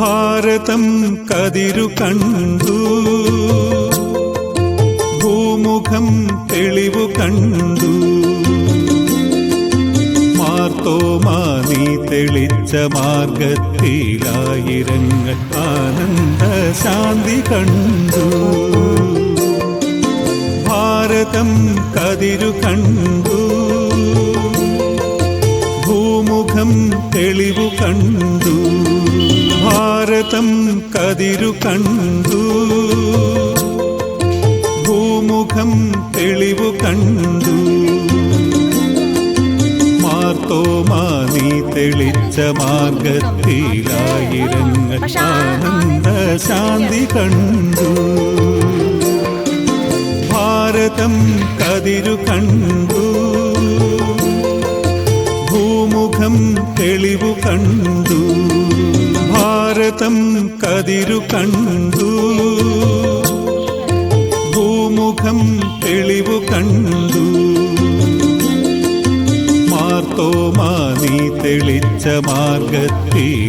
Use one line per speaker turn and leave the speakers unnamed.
ഭാരതം കതിരു കണ്ടു. ഭൂമുഖം തെളിവു കണ്ടു. മാർത്തോമാ നീ തെളിച്ച മാർഗത്തിലായിരങ്ങൾ ആനന്ദ ശാന്തി കണ്ടു. ഭാരതം കതിരു കണ്ടു. ഭൂമുഖം തെളിവു കണ്ടു. ഭാരതം കതിരു കണ്ടു. ഭൂമുഖം തെളിവു കണ്ടു. മാർത്തോമാ നീ തെളിച്ച മാർഗത്തിലായിരങ്ങൾ ആനന്ദ ശാന്തി കണ്ടു. ഭാരതം കതിരു കണ്ടു. ഭൂമുഖം തെളിവു കണ്ടു. ഭാരതം കതിരു കണ്ടു. ഭൂമുഖം തെളിവു കണ്ടു. മാർത്തോമാ നീ തെളിച്ച മാർഗത്തിൽ